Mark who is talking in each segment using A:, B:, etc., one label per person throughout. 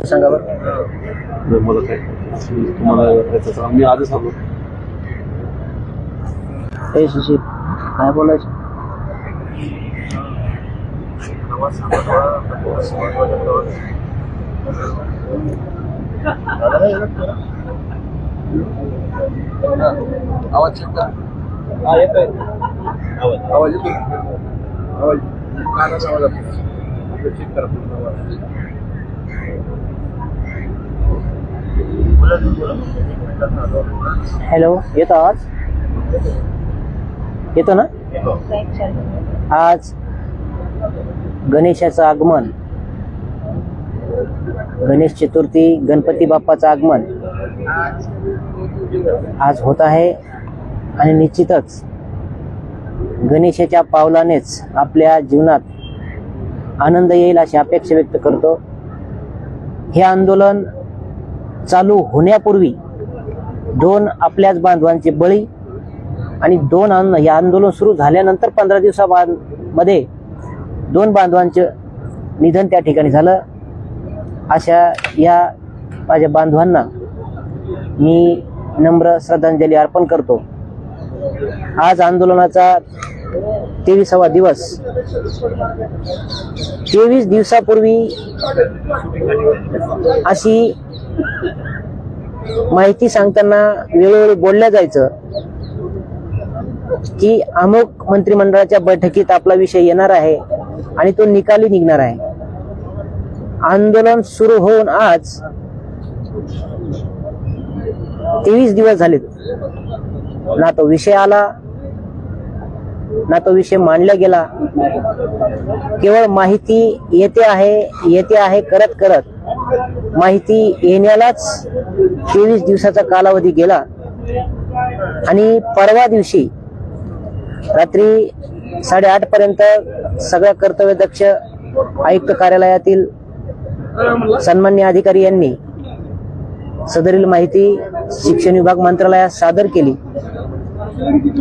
A: सांगा बरं
B: मला काय तुम्हाला मी आधीच सांगतो
A: हे सुशील काय बोलायचं?
B: आवाज करा.
A: हा येतोय.
B: आवाज. येतो आवाज कानाचा आवाज चेक करा पूर्ण आवाज.
A: हॅलो येतो आवाज? येतो ना? आज गणेशाचं आगमन. गणेश चतुर्थी गणपती बाप्पाचं आगमन. आज होत आहे आणि निश्चितच गणेशाच्या पावलानेच आपल्या जीवनात आनंद येईल अशी अपेक्षा व्यक्त करतो. हे आंदोलन चालू होण्यापूर्वी दोन आपल्याच बांधवांचे बळी आणि दोन अन्न हे आंदोलन सुरू झाल्यानंतर पंधरा दिवसामध्ये दोन बांधवांचं निधन त्या ठिकाणी झालं. अशा या माझ्या बांधवांना मी नम्र श्रद्धांजली अर्पण करतो. आज आंदोलनाचा तेविसावा दिवस. तेवीस दिवसापूर्वी अशी माहिती सांगताना वेळोवेळी बोलल्या जायचं की अमुक मंत्रिमंडळाच्या बैठकीत आपला विषय येणार आहे आणि तो निकाली निघणार आहे. आंदोलन सुरू होऊन आज तेवीस दिवस झालेत. ना तो विषय आला ना तो विषय मांडला गेला. केवळ माहिती येते आहे येते आहे करत करत माहिती येण्यालाच तेवीस दिवसाचा कालावधी गेला. आणि परवा दिवशी रात्री साडेआठ पर्यंत सगळ्या कर्तव्यदक्ष आयुक्त कार्यालयातील सन्मान्य अधिकारी यांनी सदरील माहिती शिक्षण विभाग मंत्रालयात सादर केली.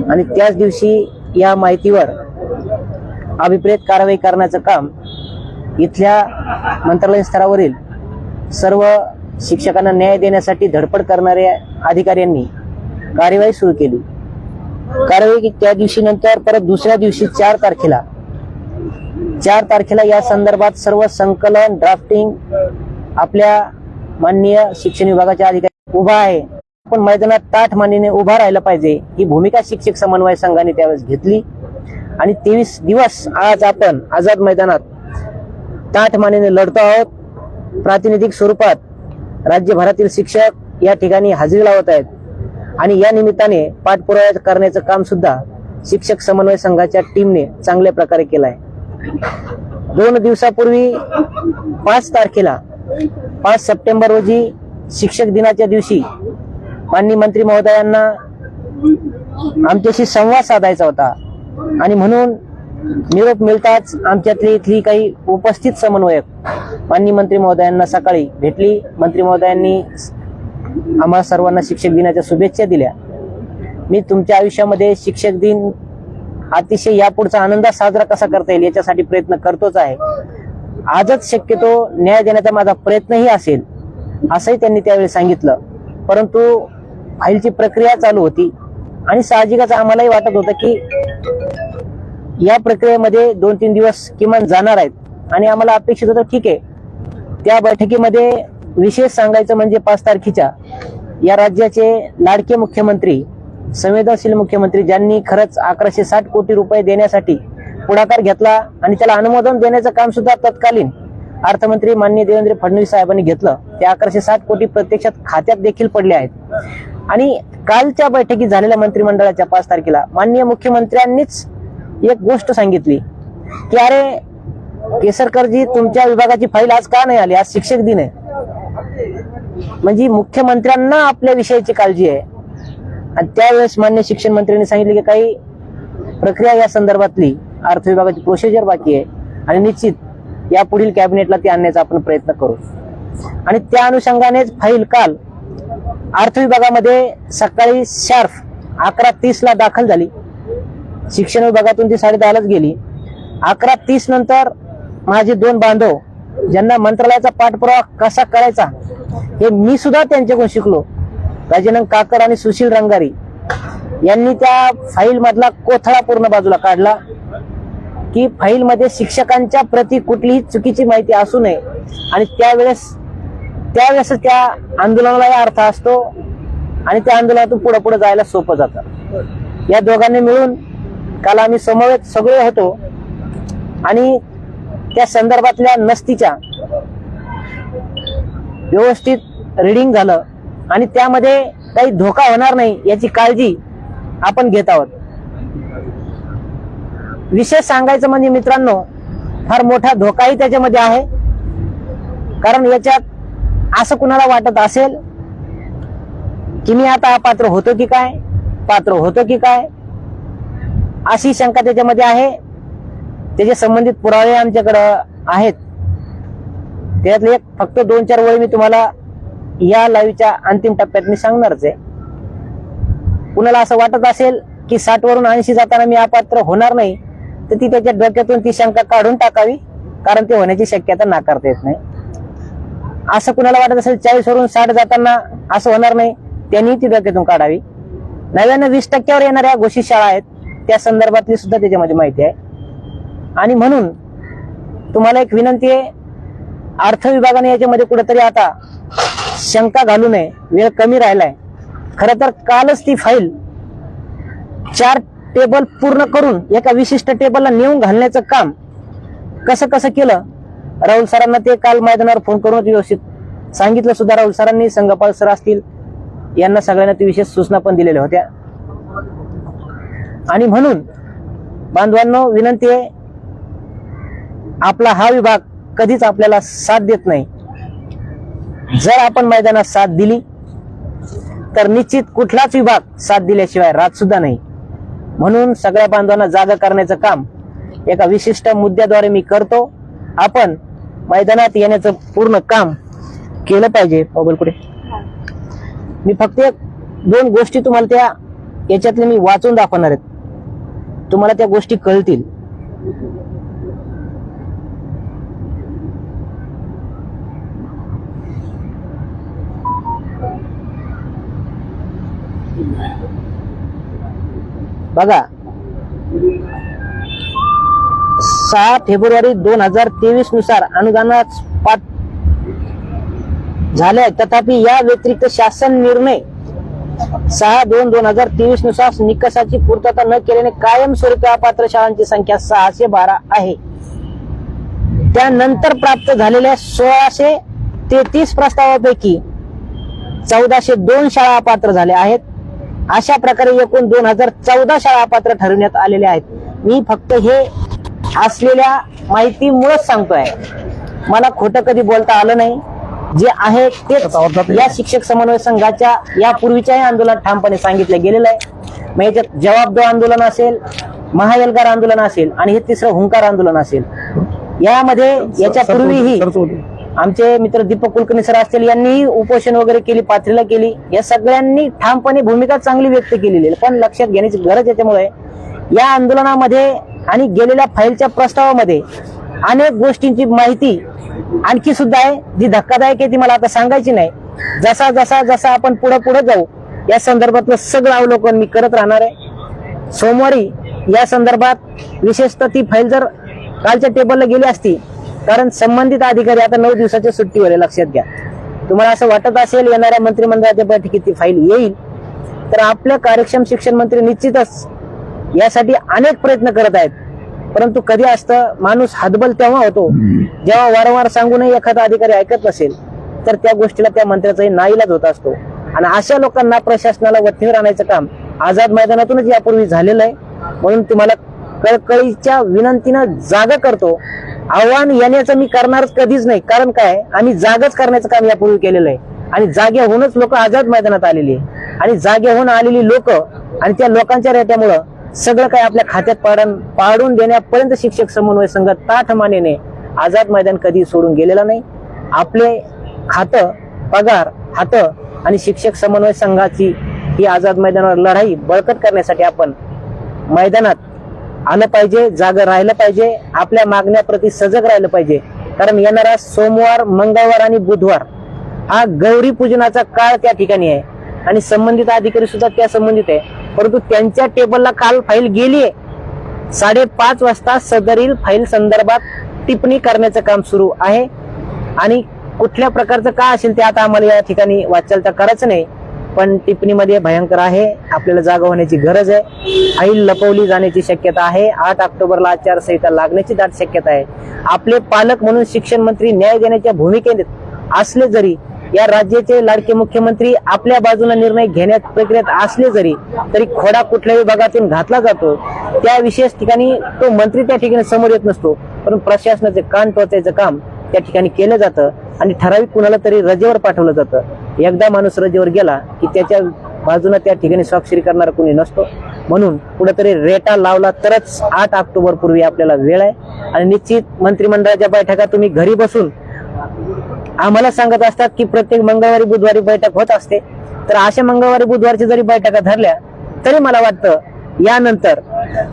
A: आणि त्याच दिवशी या माहितीवर अभिप्रेत कारवाई करण्याचं काम इथल्या मंत्रालय स्तरावरील सर्व शिक्षकांना न्याय देण्यासाठी धडपड करणाऱ्या अधिकाऱ्यांनी कार्यवाही सुरू केली. कारवाई त्या दिवशी नंतर परत दुसऱ्या दिवशी चार तारखेला चार तारखेला या संदर्भात सर्व संकलन ड्राफ्टिंग आपल्या माननीय शिक्षण विभागाच्या अधिकारी उभा आहे. पण मैदानात ताठ मानेने उभा राहिला पाहिजे ही भूमिका शिक्षक समन्वय संघाने त्यावेळेस घेतली. आणि तेवीस दिवस आज आपण आझाद मैदानात ताठ मानेने लढतो आहोत. प्रातिनिधिक स्वरूपात राज्यभरातील शिक्षक या ठिकाणी हजेरी लावत आहेत. आणि या निमित्ताने पाठपुरावा करण्याचं काम सुद्धा शिक्षक समन्वय संघाच्या टीमने चांगल्या प्रकारे केलं आहे. दोन दिवसापूर्वी पाच तारखेला पाच सप्टेंबर रोजी शिक्षक दिनाच्या दिवशी माननीय मंत्री महोदयांना आमच्याशी संवाद साधायचा होता. आणि म्हणून निरोप मिळताच आमच्यातली इथली काही उपस्थित समन्वयक माननीय मंत्री महोदयांना सकाळी भेटली. मंत्री महोदयांनी आम्हाला सर्वांना शिक्षक दिनाच्या शुभेच्छा दिल्या. मी तुमच्या आयुष्यामध्ये शिक्षक दिन अतिशय यापुढचा आनंदात साजरा कसा करता येईल याच्यासाठी प्रयत्न करतोच आहे. आजच शक्यतो न्याय देण्याचा माझा प्रयत्नही असेल असंही त्यांनी त्यावेळी सांगितलं. परंतु फाईलची प्रक्रिया चालू होती आणि साहजिकच आम्हालाही वाटत होतं की या प्रक्रियेमध्ये दोन तीन दिवस किमान जाणार आहेत. आणि आम्हाला अपेक्षित होतं ठीक आहे. त्या बैठकीमध्ये विशेष सांगायचं म्हणजे पाच तारखेच्या या राज्याचे लाडके मुख्यमंत्री संवेदनशील मुख्यमंत्री ज्यांनी खरंच अकराशे साठ कोटी रुपये देण्यासाठी पुढाकार घेतला आणि त्याला अनुमोदन देण्याचं काम सुद्धा तत्कालीन अर्थमंत्री माननीय देवेंद्र फडणवीस साहेबांनी घेतलं. ते अकराशे साठ कोटी प्रत्यक्षात खात्यात देखील पडले आहेत. आणि कालच्या बैठकीत झालेल्या मंत्रिमंडळाच्या पाच तारखेला माननीय मुख्यमंत्र्यांनीच एक गोष्ट सांगितली की अरे केसरकरजी तुमच्या विभागाची फाईल आज का नाही आली? आज शिक्षक दिन आहे. म्हणजे मुख्यमंत्र्यांना आपल्या विषयाची काळजी आहे. आणि त्यावेळेस मान्य शिक्षण मंत्र्यांनी सांगितले की काही प्रक्रिया या संदर्भातली अर्थ विभागाची प्रोसिजर बाकी आहे आणि निश्चित या पुढील कॅबिनेटला ती आणण्याचा आपण प्रयत्न करू. आणि त्या अनुषंगानेच फाईल काल अर्थ विभागामध्ये सकाळी शार्फ अकरा तीस ला दाखल झाली. शिक्षण विभागातून ती साडे दहालाच गेली. अकरा तीस नंतर माझे दोन बांधव ज्यांना मंत्रालयाचा पाठपुरावा कसा करायचा हे मी सुद्धा त्यांच्याकडून शिकलो. राजानंद काकड आणि सुशील रंगारी यांनी त्या फाईल मधला कोथळा पूर्ण बाजूला काढला की फाईल मध्ये शिक्षकांच्या प्रती कुठलीही चुकीची माहिती असू नये. आणि त्यावेळेस त्यावेळेस त्या आंदोलनाला अर्थ असतो आणि त्या आंदोलनातून पुढे पुढे जायला सोपं जातं. या दोघांनी मिळून काल आम्ही समवेत सगळे होतो. आणि त्या संदर्भातल्या नस्तीच्या व्यवस्थित रिडिंग झालं. आणि त्यामध्ये काही धोका होणार नाही याची काळजी आपण घेत आहोत. विशेष सांगायचं म्हणजे मित्रांनो फार मोठा धोकाही त्याच्यामध्ये आहे. कारण याच्यात असं कुणाला वाटत असेल की मी आता पात्र होतो की काय पात्र होतो की काय अशी शंका त्याच्यामध्ये आहे. त्याचे संबंधित पुरावे आमच्याकडं आहेत. त्यातले एक फक्त दोन चार वेळी मी तुम्हाला या लाईव्हच्या अंतिम टप्प्यात मी सांगणारच आहे. कुणाला असं वाटत असेल की साठ वरून ऐंशी जाताना मी अपात्र होणार नाही तर ती त्याच्या डोक्यातून ती शंका काढून टाकावी कारण ते होण्याची शक्यता नाकारता येत नाही. असं कुणाला वाटत असेल चाळीस वरून साठ जाताना असं होणार नाही त्यांनी ती डोक्यातून काढावी. नव्यानं वीस टक्क्यावर येणाऱ्या घोषित शाळा आहेत. त्या संदर्भातली सुद्धा त्याच्यामध्ये माहिती आहे. आणि म्हणून तुम्हाला एक विनंती आहे अर्थ विभागाने याच्यामध्ये कुठेतरी आता शंका घालू नये वेळ कमी राहिलाय. खरं तर कालच ती फाईल चार टेबल पूर्ण करून एका विशिष्ट टेबलला नेऊन घालण्याचं काम कसं कसं केलं राहुल सरांना ते काल मैदानावर फोन करून व्यवस्थित सांगितलं सुद्धा. राहुल सरांनी संगपाल सर असतील यांना सगळ्यांना ते विशेष सूचना पण दिलेल्या होत्या. आणि म्हणून बांधवांनो विनंती आहे आपला हा विभाग कधीच आपल्याला साथ देत नाही. जर आपण मैदानात साथ दिली तर निश्चित कुठलाच विभाग साथ दिल्याशिवाय राहत सुद्धा नाही. म्हणून सगळ्या बांधवांना जागा करण्याचं काम एका विशिष्ट मुद्द्याद्वारे मी करतो. आपण मैदानात येण्याचं पूर्ण काम केलं पाहिजे. कुठे? मी फक्त एक दोन गोष्टी तुम्हाला त्या याच्यातले मी वाचून दाखवणार आहेत. तुम्हाला त्या गोष्टी कळतील. बघा. सहा फेब्रुवारी दोन हजार तेवीसनुसार अनुदानात पाठ झाल्या. तथापि या व्यतिरिक्त शासन निर्णय सहा दोन दोन हजार तेवीसनुसार निकषाची पूर्तता न केल्याने कायमस्वरूपी अपात्र शाळांची संख्या सहाशे बारा आहे. त्यानंतर प्राप्त झालेल्या सोळाशे तेहतीस प्रस्तावापैकी चौदाशे दोन शाळा अपात्र झाल्या आहेत. अशा प्रकारे एकूण दोन हजार चौदा शाळा अपात्र ठरवण्यात आलेल्या आहेत. मी फक्त हे असलेल्या माहितीमुळेच सांगतोय. मला खोटं कधी बोलता आलं नाही. जे आहे तेच या शिक्षक समन्वय संघाच्या यापूर्वीच्याही आंदोलनात ठामपणे सांगितलं गेलेलं आहे. मग याच्यात जवाब दो आंदोलन असेल महाएल्गार आंदोलन असेल आणि हे तिसरं हुंकार आंदोलन असेल. यामध्ये याच्या पूर्वीही आमचे मित्र दीपक कुलकर्णी सर असतील यांनीही उपोषण वगैरे केली पाथरीला केली. या सगळ्यांनी ठामपणे भूमिका चांगली व्यक्त केलेली आहे. पण लक्षात घेण्याची गरज याच्यामुळे या आंदोलनामध्ये आणि गेलेल्या फाईलच्या प्रस्तावामध्ये अनेक गोष्टींची माहिती आणखी सुद्धा आहे. जी धक्कादायक आहे ती मला आता सांगायची नाही. जसा जसा जसा आपण पुढे पुढे जाऊ या संदर्भातलं सगळं अवलोकन मी करत राहणार आहे. सोमवारी या संदर्भात विशेषतः ती फाईल जर कालच्या टेबलला गेली असती कारण संबंधित अधिकारी आता नऊ दिवसाच्या सुट्टीवर आहे लक्षात घ्या. तुम्हाला असं वाटत असेल येणाऱ्या मंत्रिमंडळाच्या बैठकीत ती फाईल येईल तर आपले कार्यक्षम शिक्षण मंत्री निश्चितच यासाठी अनेक प्रयत्न करत आहेत. परंतु कधी असतं माणूस हातबल तेव्हा होतो. जेव्हा वारंवार सांगूनही एखादा अधिकारी ऐकत नसेल तर त्या गोष्टीला त्या मंत्र्याचाही नाईलाज होत असतो. आणि अशा लोकांना प्रशासनाला वठणीवर आणायचं काम आझाद मैदानातूनच यापूर्वी झालेलं आहे. म्हणून तुम्हाला कळकळीच्या विनंतीनं जागा करतो. आव्हान येण्याचं मी करणारच कधीच नाही. कारण काय? आम्ही जागच करण्याचं काम यापूर्वी केलेलं आहे. आणि जागे होऊनच लोक आझाद मैदानात आलेली आहे. आणि जागे होऊन आलेली लोक आणि त्या लोकांच्या रेट्यामुळं सगळं काही आपल्या खात्यात पाडून पाडून देण्यापर्यंत शिक्षक समन्वय संघ ताठ मानेने आझाद मैदान कधी सोडून गेलेला नाही. आपले खातं पगार हातं आणि शिक्षक समन्वय संघाची ही आझाद मैदानावर लढाई बळकट करण्यासाठी आपण मैदानात आलं पाहिजे जागं राहिलं पाहिजे आपल्या मागण्याप्रती सजग राहिलं पाहिजे. कारण येणारा सोमवार मंगळवार आणि बुधवार हा गौरी पूजनाचा काळ त्या ठिकाणी आहे. आणि संबंधित अधिकारी सुद्धा त्या संबंधित आहे. परंतु त्यांच्या टेबलला काल फाईल गेली आहे. साडेपाच वाजता सदरील फाईल संदर्भात टिप्पणी करण्याचं काम सुरू आहे. आणि कुठल्या प्रकारचं का असेल ते आता आम्हाला या ठिकाणी वाचाल तर करायचं नाही. पण टिप्पणीमध्ये भयंकर आहे. आपल्याला जागा होण्याची गरज आहे. फाईल लपवली जाण्याची शक्यता आहे. आठ ऑक्टोबरला आचारसंहिता लागण्याची दाट शक्यता आहे. आपले पालक म्हणून शिक्षण मंत्री न्याय देण्याच्या भूमिकेत असले जरी या राज्याचे लाडके मुख्यमंत्री आपल्या बाजूला निर्णय घेण्यात प्रक्रियेत असले जरी तरी खोडा कुठल्याही भागातून घातला जातो. त्या विशेष ठिकाणी तो मंत्री त्या ठिकाणी समोर येत नसतो पण प्रशासनाचे कान टोचायचं काम त्या ठिकाणी केलं जातं आणि ठराविक कुणाला तरी रजेवर पाठवलं जातं. एकदा माणूस रजेवर गेला की त्याच्या बाजूने त्या ठिकाणी स्वाक्षरी करणारा कोणी नसतो. म्हणून कुठेतरी रेटा लावला तरच आठ ऑक्टोबर पूर्वी आपल्याला वेळ आहे. आणि निश्चित मंत्रिमंडळाच्या बैठका तुम्ही घरी बसून आम्हाला सांगत असतात की प्रत्येक मंगळवारी बुधवारी बैठक होत असते. तर अशा मंगळवारी बुधवारची जरी बैठका धरल्या तरी मला वाटतं यानंतर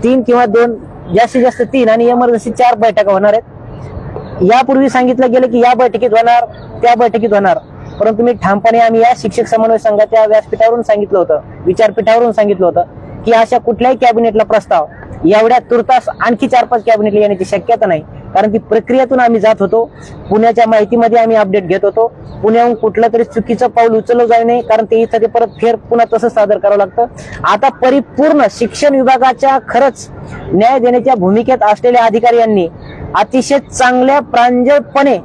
A: तीन किंवा दोन जास्तीत जास्त तीन आणि इमर्जन्सी चार बैठका होणार आहेत. यापूर्वी सांगितलं गेलं की या बैठकीत होणार त्या बैठकीत होणार. परंतु मी ठामपणे आम्ही या शिक्षक समन्वय संघाच्या व्यासपीठावरून सांगितलं होतं विचारपीठावरून सांगितलं होतं की अशा कुठल्याही कॅबिनेटला प्रस्ताव एवढ्या तुर्तास आणखी चार पाच कॅबिनेट येण्याची शक्यता नाही. कारण की प्रक्रियेतून आम्ही जात होतो. पुण्याच्या माहितीमध्ये आम्ही अपडेट घेत होतो. पुण्याहून कुठलं तरी चुकीचं पाऊल उचललं जाऊ नये कारण ते इथं ते परत फेर पुन्हा तसंच सादर करावं लागतं. आता परिपूर्ण शिक्षण विभागाच्या खरंच न्याय देण्याच्या भूमिकेत असलेल्या अधिकारी यांनी अतिशय चांगल्या प्रांजळपणे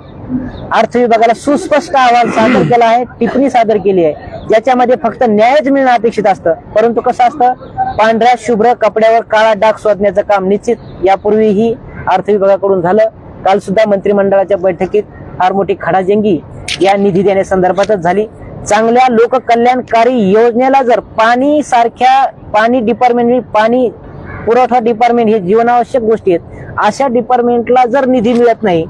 A: अर्थ विभागाला सुस्पष्ट अहवाल सादर केला आहे टिप्पणी सादर केली आहे. ज्याच्यामध्ये फक्त न्यायच मिळणं अपेक्षित असतं. परंतु कसं असतं? पांढऱ्या शुभ्र कपड्यावर काळा डाग शोधण्याचं काम निश्चित यापूर्वीही अर्थ विभागाकडून झालं. काल सुद्धा मंत्रिमंडळाच्या बैठकीत फार मोठी खडाजंगी या निधी देण्यासंदर्भातच झाली. चांगल्या लोककल्याणकारी योजनेला जर पाणी सारख्या पाणी डिपार्टमेंट पाणी पुरवठा डिपार्टमेंट हे जीवनावश्यक गोष्टी आहेत. अशा डिपार्टमेंटला जर निधी मिळत नाही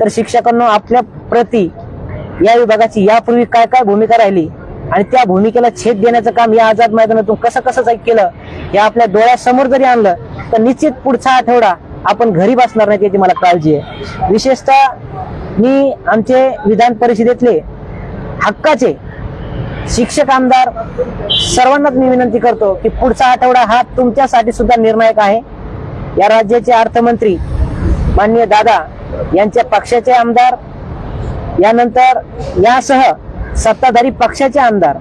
A: तर शिक्षकांना आपल्या प्रती या विभागाची यापूर्वी काय काय भूमिका राहिली आणि त्या भूमिकेला छेद देण्याचं काम या आझाद मैदानातून कसं कसं केलं हे आपल्या डोळ्यासमोर जरी आणलं तर निश्चित पुढचा आठवडा आपण घरी बसणार नाही याची मला काळजी आहे. विशेषतः मी आमचे विधान परिषदेतले हक्काचे शिक्षक आमदार सर्वांनाच मी विनंती करतो की पुढचा आठवडा हा तुमच्यासाठी सुद्धा निर्णायक आहे. या राज्याचे अर्थमंत्री माननीय दादा यांच्या पक्षाचे आमदार यानंतर यासह सत्ताधारी पक्षाचे आमदार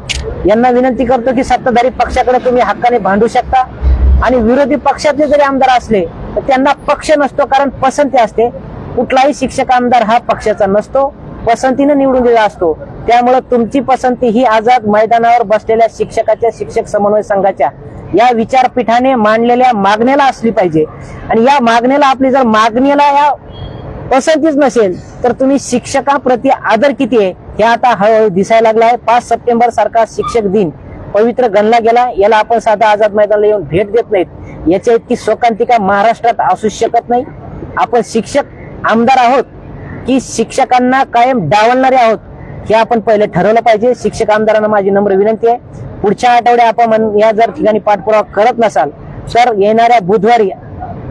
A: यांना विनंती करतो की सत्ताधारी पक्षाकडे तुम्ही हक्काने भांडू शकता. आणि विरोधी पक्षातले जरी आमदार असले तर त्यांना पक्ष नसतो कारण पसंती असते. कुठलाही शिक्षक आमदार हा पक्षाचा नसतो. पसंतीने निवडून दिला असतो. त्यामुळे तुमची पसंती ही आझाद मैदानावर बसलेल्या शिक्षकाच्या शिक्षक समन्वय संघाच्या या विचारपीठाने मांडलेल्या मागण्याला असली पाहिजे. आणि या मागण्याला आपली जर मागणीला या पसंतीच नसेल तर तुम्ही शिक्षकाप्रती आदर किती आहे हे आता हळूहळू दिसायला लागला आहे. पाच सप्टेंबर सारखा शिक्षक दिन. पवित्र गणला गेला याला आपण साधा आझाद मैदानाला येऊन भेट देत नाहीत. याच्या इतकी शोकांतिका महाराष्ट्रात असू शकत नाही. आपण शिक्षक आमदार आहोत की शिक्षकांना कायम डावलणारे आहोत हे आपण पहिले ठरवलं पाहिजे. शिक्षक आमदारांना माझी नम्र विनंती आहे. पुढच्या आठवड्यात आपण या जर ठिकाणी पाठपुरावा करत नसाल तर येणाऱ्या बुधवारी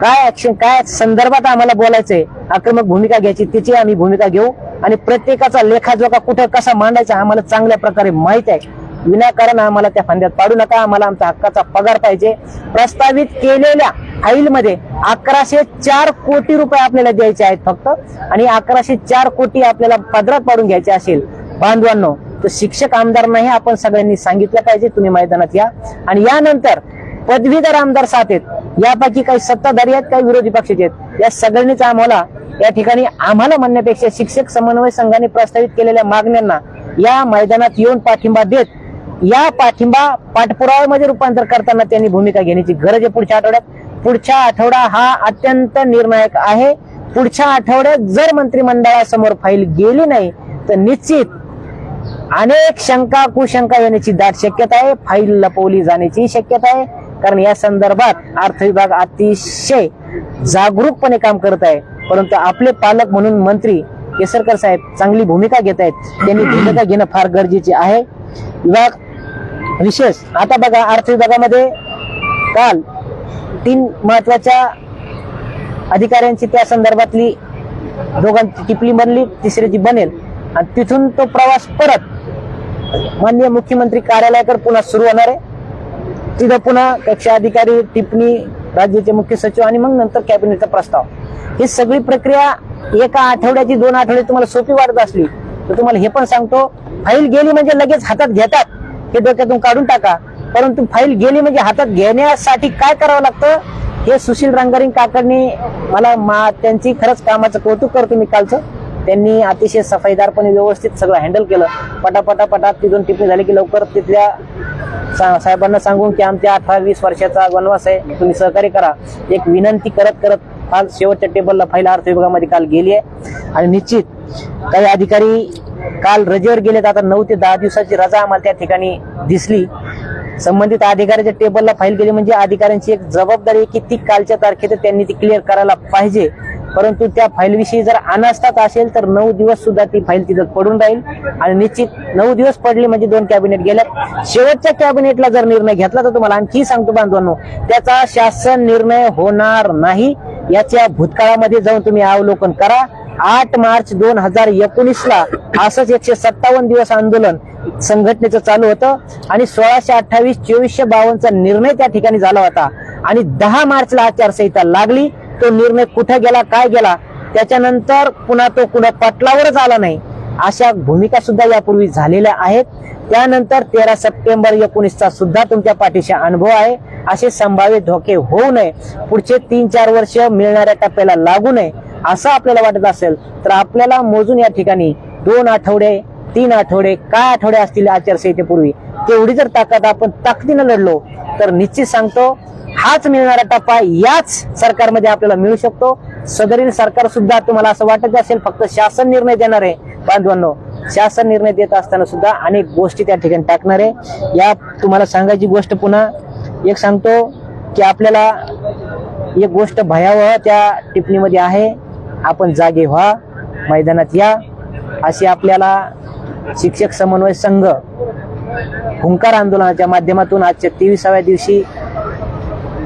A: काय ऍक्शन काय संदर्भात आम्हाला बोलायचंय आक्रमक भूमिका घ्यायची तिची आम्ही भूमिका घेऊ. आणि प्रत्येकाचा लेखाजोखा कुठं कसा मांडायचा आम्हाला चांगल्या प्रकारे माहीत आहे. विनाकारण आम्हाला त्या फांद्यात पाडू नका. आम्हाला आमचा हक्काचा पगार पाहिजे. प्रस्तावित केलेल्या फाईलमध्ये अकराशे चार कोटी रुपये आपल्याला द्यायचे आहेत फक्त. आणि अकराशे चार कोटी आपल्याला पदरात पाडून घ्यायचे असेल. बांधवांनो तर शिक्षक आमदार नाही आपण सगळ्यांनी सांगितलं पाहिजे. तुम्ही मैदानात या. आणि यानंतर पदवीधर आमदार साथ आहेत. यापैकी काही सत्ताधारी आहेत काही विरोधी पक्षाचे आहेत. या सगळ्यांनीच आम्हाला या ठिकाणी आम्हाला म्हणण्यापेक्षा शिक्षक समन्वय संघाने प्रस्तावित केलेल्या मागण्यांना या मैदानात येऊन पाठिंबा देत या पाठिंबा पाठपुराव्यामध्ये रूपांतर करताना त्यांनी भूमिका घेण्याची गरज आहे पुढच्या आठवड्यात. पुढच्या आठवडा हा अत्यंत निर्णायक आहे. पुढच्या आठवड्यात जर मंत्रिमंडळासमोर फाईल गेली नाही तर निश्चित अनेक शंका कुशंका येण्याची दाट शक्यता आहे. फाईल लपवली जाण्याची शक्यता आहे. कारण या संदर्भात अर्थ विभाग अतिशय जागरूकपणे काम करत आहे. परंतु आपले पालक म्हणून मंत्री केसरकर साहेब चांगली भूमिका घेत आहेत. त्यांनी भूमिका घेणं फार गरजेचे आहे. विभाग विशेष. आता बघा आर्थिक विभागामध्ये काल तीन महत्त्वाच्या अधिकाऱ्यांची त्या संदर्भातली दोघांची टिपली बनली तिसऱ्याची बनेल. आणि तिथून तो प्रवास परत माननीय मुख्यमंत्री कार्यालयाकडे पुन्हा सुरू होणार आहे. तिथं पुन्हा कक्षा अधिकारी टिप्पणी राज्याचे मुख्य सचिव आणि मग नंतर कॅबिनेटचा प्रस्ताव. ही सगळी प्रक्रिया एका आठवड्याची दोन आठवडे तुम्हाला सोपी वाटत असली तर तुम्हाला हे पण सांगतो फाईल गेली म्हणजे लगेच हातात घेतात. हे डोक्यातून काढून टाका. परंतु फाईल गेली म्हणजे हातात घेण्यासाठी काय करावं लागतं? हे सुशील रंगारिंग काकांनी मला मा त्यांची खरंच कामाचं कौतुक करतो मी कालचं. त्यांनी अतिशय सफाईदारपणे व्यवस्थित सगळं हँडल केलं. पटापटा पटा तिथून टिप्पणी झाली की लवकर तिथल्या सा- साहेबांना सांगून की आमच्या अठरा वीस वर्षाचा वनवास आहे. तुम्ही सहकार्य करा. एक विनंती करत करत काल शेवटच्या टेबलला फाईल अर्थ विभागामध्ये काल गेली आहे. आणि निश्चित काही अधिकारी काल रजेवर गेलेत. आता नऊ ते दहा दिवसाची रजा आम्हाला त्या ठिकाणी दिसली. संबंधित अधिकाऱ्याच्या टेबलला फाईल गेली म्हणजे अधिकाऱ्यांची एक जबाबदारी की ती कालच्या तारखेत त्यांनी ती क्लिअर करायला पाहिजे. परंतु त्या फाईल विषयी जर अनास्थाच असेल तर नऊ दिवस सुद्धा ती फाईल तिथं पडून राहील. आणि निश्चित नऊ दिवस पडले म्हणजे दोन कॅबिनेट गेल्यात. शेवटच्या कॅबिनेटला जर निर्णय घेतला तर तुम्हाला आणखी सांगतो बांधवांनो त्याचा शासन निर्णय होणार नाही. याच्या भूतकाळामध्ये जाऊन तुम्ही अवलोकन करा. आठ मार्च दोन हजार एकोणीस ला असंच एकशे सत्तावन्न दिवस आंदोलन संघटनेचं चालू होतं. आणि सोळाशे अठ्ठावीस चोवीसशे बावन्नचा निर्णय त्या ठिकाणी झाला होता. आणि दहा मार्चला आचारसंहिता लागली. तो निर्णय कुठे गेला काय गेला त्याच्यानंतर पुन्हा तो कुणा पटलावरच आला नाही. अशा भूमिका सुद्धा यापूर्वी झालेल्या आहेत. त्यानंतर तेरा सप्टेंबर एकोणीसचा सुद्धा तुमच्या पाठीशी अनुभव आहे. असे संभाव्य धोके होऊ नये. पुढचे तीन चार वर्ष मिळणाऱ्या टप्प्याला लागू नये असं आपल्याला वाटत असेल तर आपल्याला मोजून या ठिकाणी दोन आठवडे तीन आठवडे काय आठवडे असतील आचारसंहितेपूर्वी? तेवढी जर ताकद आपण ताकदीनं लढलो तर निश्चित सांगतो हाच मिळणारा टप्पा याच सरकारमध्ये आपल्याला मिळू शकतो. सदरील सरकार सुद्धा तुम्हाला असं वाटत असेल फक्त शासन निर्णय देणार आहे बांधवांनो शासन निर्णय देत असताना सुद्धा अनेक गोष्टी त्या ठिकाणी टाकणार आहे. या तुम्हाला सांगायची गोष्ट पुन्हा एक सांगतो की आपल्याला एक गोष्ट भयावह त्या टिप्पणीमध्ये आहे. आपण जागे व्हा मैदानात या. अशी आपल्याला शिक्षक समन्वय संघ हुंकार आंदोलनाच्या माध्यमातून आजच्या तेविसाव्या दिवशी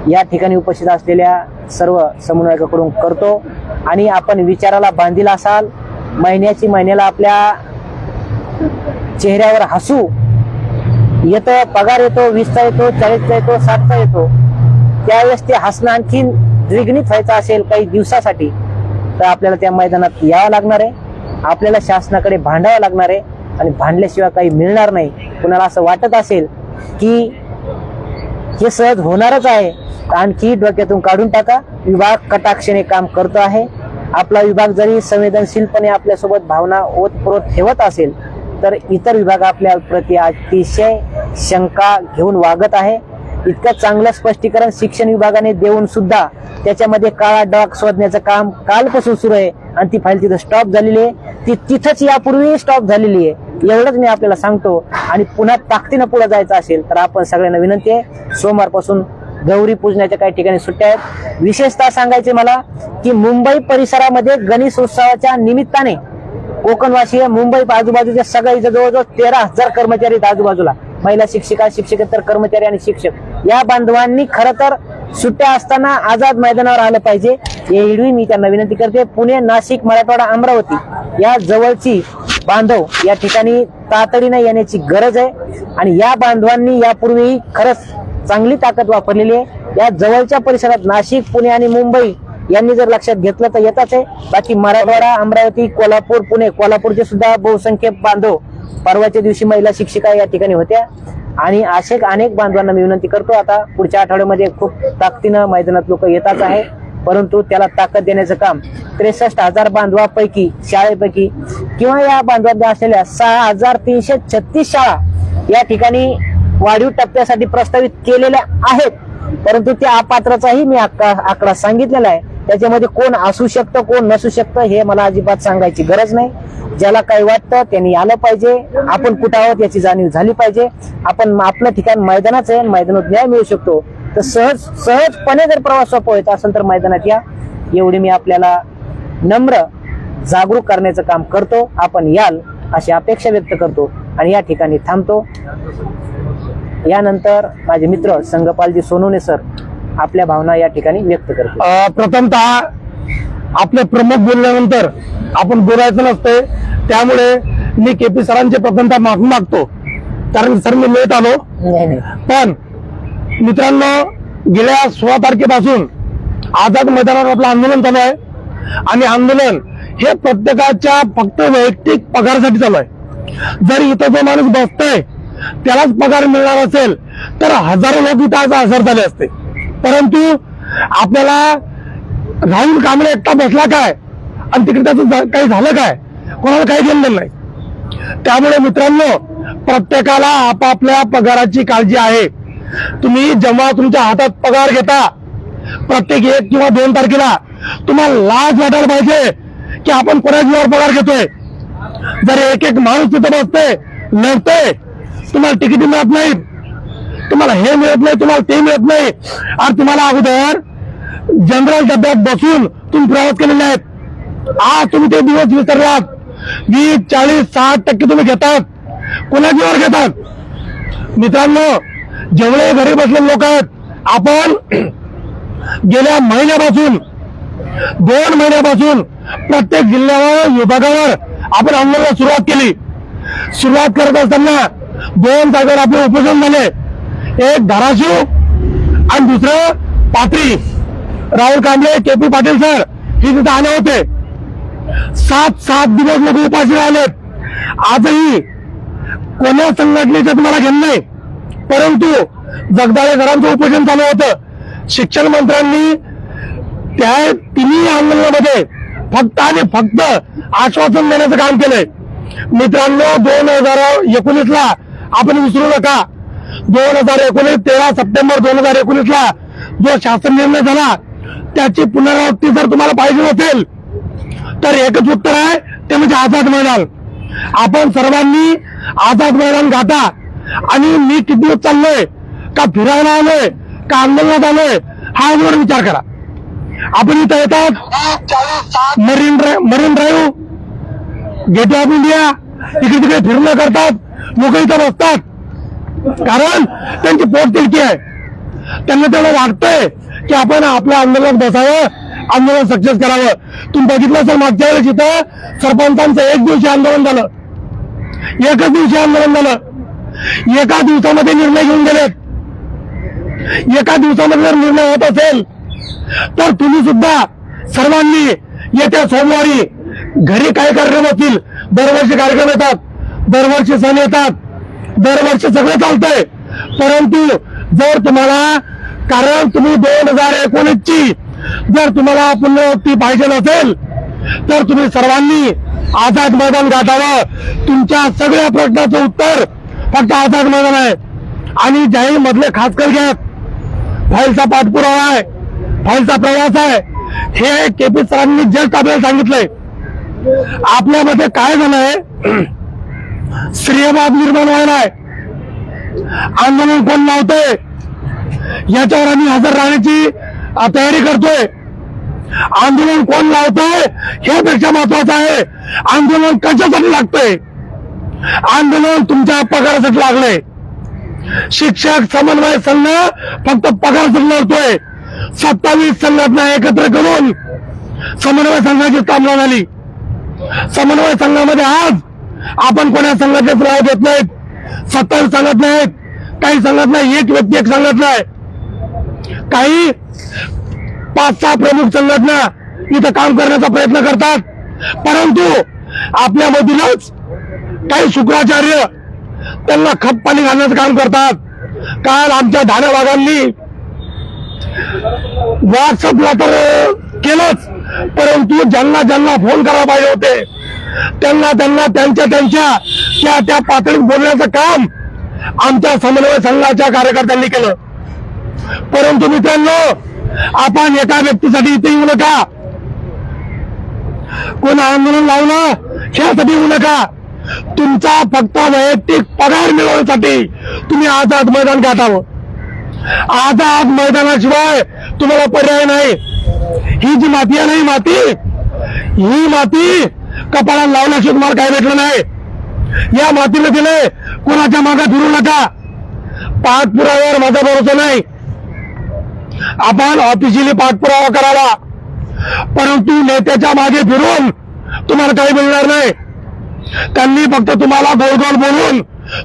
A: या ठिकाणी उपस्थित असलेल्या सर्व समन्वयकाकडून करतो. आणि आपण विचाराला बांधील असाल महिन्याची महिन्याला आपल्या चेहऱ्यावर हसू येतं पगार येतो वीसचा येतो चाळीसचा येतो साठचा येतो त्यावेळेस ते हसणं आणखीन द्विगुणित व्हायचं असेल काही दिवसासाठी तर आपल्याला त्या मैदानात यावं लागणार आहे. आपल्याला शासनाकडे भांडावं लागणार आहे. आणि भांडल्याशिवाय काही मिळणार नाही. कुणाला असं वाटत असेल की हे सहज होणारच आहे. आणखी डोक्यातून काढून टाका. विभाग कटाक्षाने काम करतो आहे. आपला विभाग जरी संवेदनशीलपणे आपल्यासोबत भावना ओतप्रोत ठेवत असेल तर इतर विभाग आपल्या प्रती अतिशय शंका घेऊन वागत आहे. इतकं चांगलं स्पष्टीकरण शिक्षण विभागाने देऊन सुद्धा त्याच्यामध्ये काळा डाग शोधण्याचं काम कालपासून सुरू आहे. आणि ती फाईल तिथं स्टॉप झालेली आहे. ती तिथंच यापूर्वी स्टॉप झालेली आहे. एवढंच मी आपल्याला सांगतो. आणि पुन्हा ताकदीनं पुढे जायचं असेल तर आपण सगळ्यांना विनंती आहे सोमवारपासून गौरी पूजनाच्या काही ठिकाणी सुट्ट्या आहेत. विशेषतः सांगायचे मला की मुंबई परिसरामध्ये गणेश उत्सवाच्या निमित्ताने कोकणवासीय मुंबई आजूबाजूच्या सगळ्या इथं जवळजवळ तेरा हजार कर्मचारी आहेत आजूबाजूला. महिला शिक्षिका शिक्षकेतर कर्मचारी आणि शिक्षक. या बांधवांनी खरं तर सुट्ट्या असताना आझाद मैदानावर आलं पाहिजे. एवढी मी त्यांना विनंती करते पुणे नाशिक मराठवाडा अमरावती या जवळची बांधव या ठिकाणी तातडीने येण्याची गरज आहे. आणि या बांधवांनी यापूर्वी खरंच चांगली ताकद वापरलेली आहे. या जवळच्या परिसरात नाशिक पुणे आणि मुंबई यांनी जर लक्षात घेतलं तर येतच आहे. बाकी मराठवाडा अमरावती कोल्हापूर पुणे कोल्हापूरचे सुद्धा बहुसंख्य बांधव परवाच्या दिवशी महिला शिक्षिका या ठिकाणी होत्या. आणि असे अनेक बांधवांना मी विनंती करतो आता पुढच्या आठवड्यामध्ये खूप ताकदीनं मैदानात लोक येतात आहे परंतु त्याला ताकद देण्याचं काम त्रेसष्ट हजार बांधवापैकी शाळेपैकी किंवा या बांधवात असलेल्या सहा हजार तीनशे छत्तीस शाळा या ठिकाणी वाढीव टप्प्यासाठी प्रस्तावित केलेल्या आहेत परंतु त्या अपात्राचाही मी आकडा आकडा सांगितलेला आहे. त्याच्यामध्ये कोण असू शकतं कोण नसू शकतं हे मला अजिबात सांगायची गरज नाही. ज्याला काही वाटतं त्यांनी आलं पाहिजे. आपण कुठं आहोत याची जाणीव झाली पाहिजे. आपण आपलं ठिकाण मैदानाचं आहे मैदानात न्याय मिळू शकतो. तर सहज सहजपणे जर प्रवास सोपा होत असेल तर मैदानात या. एवढी मी आपल्याला नम्र जागरूक करण्याचं काम करतो. आपण याल अशी अपेक्षा व्यक्त करतो आणि या ठिकाणी थांबतो. यानंतर माझे मित्र संगपालजी सोनवणे सर आपल्या भावना या ठिकाणी व्यक्त करतील.
C: अ, प्रथमतः आपले प्रमुख बोलल्यानंतर आपण बोलायचं नसते त्यामुळे मी के पी सरांचे प्रथमतः माफी मागतो. कारण सर मी लेट आलो. पण मित्रांनो गेल्या सोळा तारखेपासून आझाद मैदानावर आपलं आंदोलन चालू आहे. आणि आंदोलन हे प्रत्येकाच्या फक्त वैयक्तिक पगारासाठी चालू आहे. जर इथं जो माणूस बसतोय त्यालाच पगार मिळणार असेल तर हजारो लोक इथं आज हजर झाले असते. परंतु आपल्याला राहुल कांबळे एकटा बसला काय? आणि तिकडे त्याचं काही झालं काय? कोणाला काही घेणं नाही. त्यामुळे मित्रांनो प्रत्येकाला आपापल्या पगाराची काळजी आहे. तुम्ही जेव्हा तुमच्या हातात पगार घेता प्रत्येक एक किंवा दोन तारखेला तुम्हाला लाज वाटायला पाहिजे की आपण कोणा जीवावर पगार घेतोय. जर एक एक माणूस तिथं बसते लढते तुम्हाला तिकीट मिळत नाहीत. तुम्हाला हे मिळत नाही तुम्हाला ते मिळत नाही. आणि तुम्हाला अगोदर जनरल डब्यात बसून तुम्ही प्रवास केलेले आहेत. आज तुम्ही ते दिवस विसरलात. वीस चाळीस साठ टक्के तुम्ही घेतात. कोणाच्यावर घेतात? मित्रांनो जेवढे घरी बसलेले लोक आहेत आपण गेल्या महिन्यापासून दोन महिन्यापासून प्रत्येक जिल्ह्यावर विभागावर आपण आंदोलनाला सुरुवात केली. सुरुवात करत असताना दोन जागेवर आपले उपोषण झाले. एक धाराशिव आणि दुसरं Pathri. Rahul Kamble K P Patil sir हे तिथे आले होते. सात सात दिवस लोक उपाशी राहिलेत. आजही कोण्या संघटनेचं तुम्हाला घेणं नाही. परंतु जगदाळेकरांचं उपोषण चालू होतं. शिक्षण मंत्र्यांनी त्या तिन्ही आंदोलनामध्ये फक्त आणि फक्त आश्वासन देण्याचं काम केलंय. मित्रांनो दोन हजार एकोणीस ला आपण विसरू नका. दोन हजार एकोणीस तेरा सप्टेंबर दोन हजार एकोणीस ला जो शासन निर्णय झाला त्याची पुनरावृत्ती जर तुम्हाला पाहिजे असेल तर एकच उत्तर आहे ते म्हणजे आझाद मैदान. आपण सर्वांनी आझाद मैदान गाठा. आणि मी किती दिवस चाललोय का फिरायला आलोय का आंदोलनात आलोय हा अगोदर विचार करा. आपण इथं येतात marine marine drive gate of India इकडे तिकडे फिरणं करतात लोक इथं बसतात. कारण त्यांची पोट तिडकी आहे. त्यांना तेवढं वाटतंय की आपण आपल्या आंदोलनात बसावं आंदोलन सक्सेस करावं. तुम्ही बघितलं असेल मागच्या वेळेस इथं सरपंचांचं एक दिवशी आंदोलन झालं. एकच दिवशी आंदोलन झालं. एका दिवसामध्ये निर्णय घेऊन गेलेत. एका दिवसामध्ये जर निर्णय होत असेल तर तुम्ही सुद्धा सर्वांनी येत्या सोमवारी घरी काय कार्यक्रम असतील. दरवर्षी कार्यक्रम येतात. दरवर्षी सण येतात. दरवर्षी सगळं चालतंय. परंतु जर तुम्हाला कारण तुम्ही दोन हजार एकोणीस ची जर तुम्हाला पुनरावृत्ती पाहिजे नसेल तर तुम्ही सर्वांनी आझाद मैदान गाठावं. तुमच्या सगळ्या प्रश्नाचं उत्तर फक्त आझाद मैदान आहे. आणि जाहीर मधले खास कर घ्या. फाईलचा पाठपुरावा आहे. फाईलचा प्रवास आहे. हे केपी सरांनी जस्ट आपल्याला सांगितलंय. आपल्यामध्ये काय झालंय? श्रेयवाद निर्माण व्हायलाय आंदोलन कोण लावतोय? याच्यावर आम्ही हजर राहण्याची तयारी करतोय. आंदोलन कोण लावतोय? हे पेक्षा महत्वाचं आहे आंदोलन कशासाठी लागतंय? आंदोलन तुमच्या पगारासाठी लागलंय. शिक्षक समन्वय संघ फक्त पगारासाठी लढतोय. सत्तावीस संघटना एकत्र करून समन्वय संघाची स्थापना झाली. समन्वय संघामध्ये आज आपण कोणा संघटनेत नाव देत नाहीत. सत्तर सांगत नाहीत. काही संघटना एक व्यक्ती एक सांगत नाही. काही पाच सहा प्रमुख संघटना इथं काम करण्याचा प्रयत्न करतात. परंतु आपल्यामधूनच काही शुक्राचार्य त्यांना खप पाणी घालण्याचं काम करतात. काल आमच्या धान्या भागांनी व्हॉट्सअपला तर केलंच. परंतु ज्यांना ज्यांना फोन करायला पाहिजे होते त्यांना त्यांना त्यांच्या त्यांच्या. त्या त्या पातळीत बोलण्याचं काम आमच्या समन्वय संघाच्या कार्यकर्त्यांनी केलं. परंतु मित्रांनो आपण एका व्यक्तीसाठी इथे येऊ नका. कोण आंदोलन लावलं ह्यासाठी येऊ नका. तुमचा फक्त वैयक्तिक पगार मिळवण्यासाठी तुम्ही आझाद मैदान गाठावं. आझाद मैदानाशिवाय तुम्हाला पर्याय नाही. ही जी माती आहे ना ही माती ही माती कपाळाला लावल्याशिवाय तुम्हाला काय भेटलं नाही. या मातीला दिले कोणाच्या मागे फिरू नका. पाठपुराव्यावर माझा भरोसा नाही. आपण ऑफिशियली पाठपुरावा करावा. परंतु नेत्याच्या मागे फिरून तुम्हाला काही मिळणार नाही. त्यांनी फक्त तुम्हाला गोल बोलून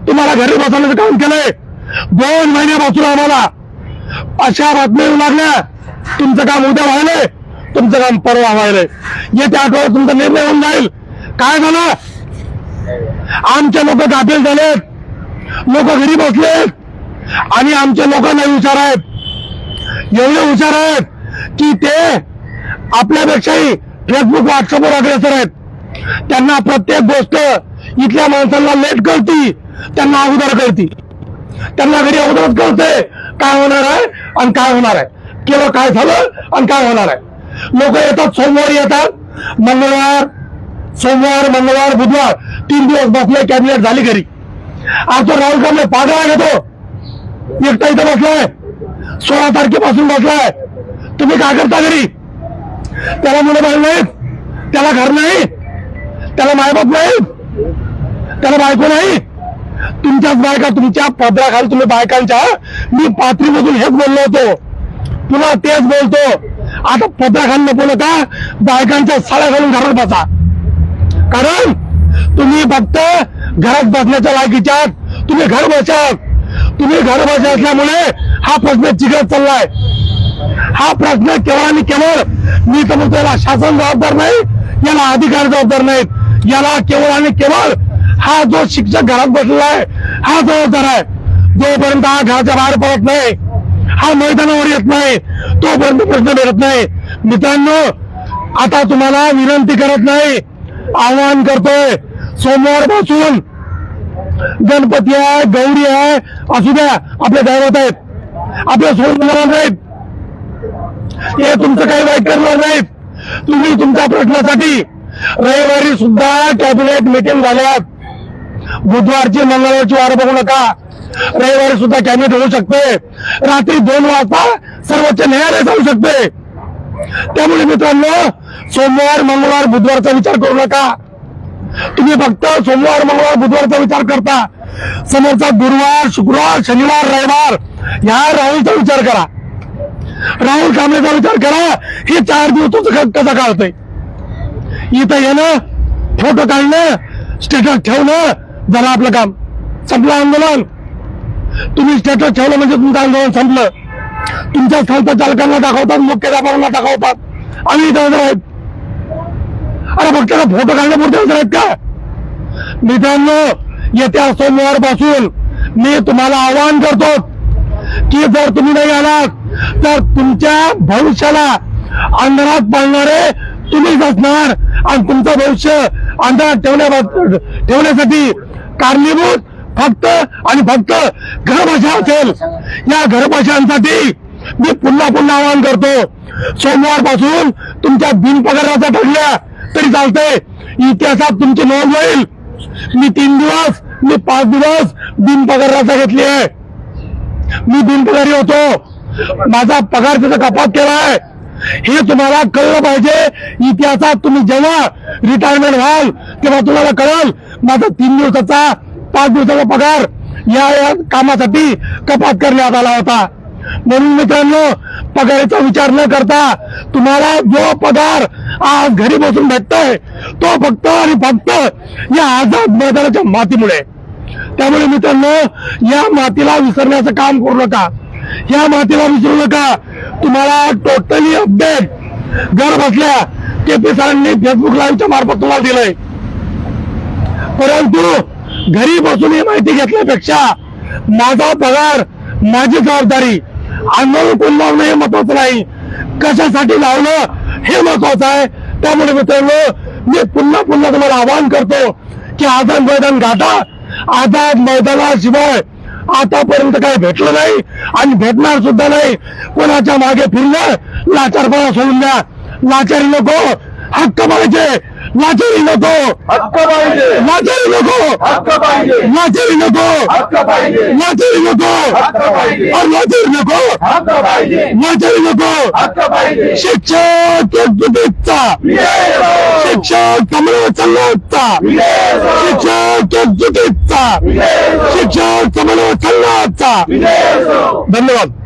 C: तुम्हाला घरी बसवण्याचं काम केलंय. दोन महिन्यापासून आम्हाला अशा बातम्या येऊ लागल्या. तुमचं काम उद्या व्हायलंय तुमचं काम परवा व्हायलंय. येत्या आठवड्यात तुमचा निर्णय होऊन जाईल. काय झालं? आमचे लोक गाफील झालेत. लोक घरी बसलेत. आणि आमच्या लोकांना नाही हुशार आहेत. एवढे हुशार आहेत की ते आपल्यापेक्षाही फेसबुक व्हॉट्सअपवर अग्रेसर आहेत. त्यांना प्रत्येक गोष्ट इथल्या माणसांना लेट कळती. त्यांना अगोदर कळती. त्यांना घरी अगोदरच कळते काय होणार आहे आणि काय होणार आहे. केवळ काय झालं आणि काय होणार आहे. लोक येतात सोमवारी येतात. मंगळवार सोमवार मंगळवार बुधवार तीन दिवस बसले कॅबिनेट झाली घरी. आज तो राहुल कांबळे पागळ घेतो. तो एकटा इथं बसलाय. सोळा तारखेपासून बसलाय. तुम्ही काय करता घरी? त्याला मुलं बाळ नाहीत. त्याला घर नाही. त्याला मायबाप नाही. त्याला बायको नाही. तुमच्याच बायका तुमच्या पदराखाली तुम्ही बायकांच्या मी पात्रीमधून हेच बोललो होतो. पुन्हा तेच बोलतो. आता पदराखाली नको नका. बायकांच्या साड्या घालून घरात बसा. कारण तुम्ही फक्त घरात बसण्याच्या लायकीच्या तुम्ही घर बसात तुम्ही घर बसा असल्यामुळे हा प्रश्न चिघळत चाललाय. हा प्रश्न केवळ आणि केवळ मी तर म्हणतो याला शासन जबाबदार नाही याला अधिकार जबाबदार नाहीत. याला केवळ आणि केवळ हा जो शिक्षक घरात बसलेला आहे हा जबाबदार आहे. जोपर्यंत हा घराच्या बाहेर पडत नाही हा मैदानावर येत नाही तोपर्यंत प्रश्न भेटत नाही. मित्रांनो आता तुम्हाला विनंती करत नाही आवाहन करतोय. सोमवारपासून गणपती आहे गौरी आहे असू द्या आपले दैवत आहेत. आपले सोडणार नाहीत. हे तुमचं काही वाईट करणार नाहीत. तुम्ही तुमच्या प्रश्नासाठी रविवारी सुद्धा कॅबिनेट मिटिंग झाल्यात. बुधवारची मंगळवारची वार बघू नका. रविवारी सुद्धा कॅबिनेट होऊ शकते. रात्री दोन वाजता सर्वोच्च न्यायालय जाऊ शकते. त्यामुळे मित्रांनो सोमवार मंगळवार बुधवारचा विचार करू नका. तुम्ही फक्त सोमवार मंगळवार बुधवारचा विचार करता. समोरचा गुरुवार शुक्रवार शनिवार रविवार ह्या राहुलचा विचार करा. राहुल कांबळेचा विचार करा. हे चार दिवस कसं काढतंय? इथं येणं फोटो काढणं स्टेटस ठेवणं झालं आपलं काम. संपलं आंदोलन. तुम्ही स्टेटस ठेवलं म्हणजे तुमचं आंदोलन संपलं. तुमच्या संस्था चालकांना दाखवतात मुख्याध्यापकांना दाखवतात. आम्ही इथं हजर आहेत. अरे फक्त फोटो काढण्यापुरते हजर आहेत का? मित्रांनो येत्या सोमवारपासून मी तुम्हाला आवाहन करतो की जर तुम्ही नाही आलात तर तुमच्या भविष्याला अंधारात पाळणारे तुम्हीच असणार आणि तुमचं भविष्य अंधारात ठेवण्या ठेवण्यासाठी कारणीभूत फक्त आणि फक्त घरभाषा असेल. या घरभाषांसाठी मी पुन्हा पुन्हा आवाहन करतो सोमवारपासून तुमच्या बिनपगाराचा ठरल्या तरी चालतंय. इतिहासात तुमची नोंद होईल. मी तीन दिवस मी पाच दिवस बिनपगाराचा घेतली आहे. मी बिनपगारी होतो. माझा पगार त्याचा कपात केला आहे. हे तुम्हाला कळलं पाहिजे. इतिहासात तुम्ही जेव्हा रिटायरमेंट व्हाल तेव्हा तुम्हाला कळल माझा तीन दिवसाचा पाच दिवसाचा पगार या या कामासाठी कपात करण्यात आला होता. म्हणून मित्रांनो पगाराचा विचार न करता तुम्हाला जो पगार आज घरी बसून भेटतोय तो फक्त आणि फक्त या आझाद मैदानाच्या मातीमुळे. त्यामुळे मित्रांनो या मातीला विसरण्याचं काम करू नका. या मातीला विसरू नका. तुम्हाला टोटली अपडेट घर बसल्या केपी सरांनी फेसबुक लाईव्हच्या मार्फत तुम्हाला दिलंय. परंतु घरी बसून ही माहिती घेतल्यापेक्षा माझा पगार माझी जबाबदारी आंदोलन कोण लावणं हे महत्वाचं नाही. कशासाठी लावलं हे महत्वाचं आहे. त्यामुळे मित्रांनो मी पुन्हा पुन्हा तुम्हाला आवाहन करतो की आझाद मैदान गाठा. आझाद मैदानाशिवाय आतापर्यंत काही भेटलं नाही आणि भेटणार सुद्धा नाही. कोणाच्या मागे फिरणं लाचारपणा सोडून द्या. लाचारी नको. हक्क पाहिजे लाचारी नको!
B: हक्क पाहिजे
C: लाचारी नको!
B: हक्क पाहिजे
C: लाचारी नको!
B: हक्क पाहिजे
C: लाचारी नको!
B: हक्क पाहिजे
C: और लाचारी नको!
B: हक्क पाहिजे
C: लाचारी नको!
B: हक्क पाहिजे
C: शिक्षक एकजुटीचा शिक्षक कमळ संघाचा शिक्षक एकजुटीचा शिक्षक कमळ संघाचा धन्यवाद!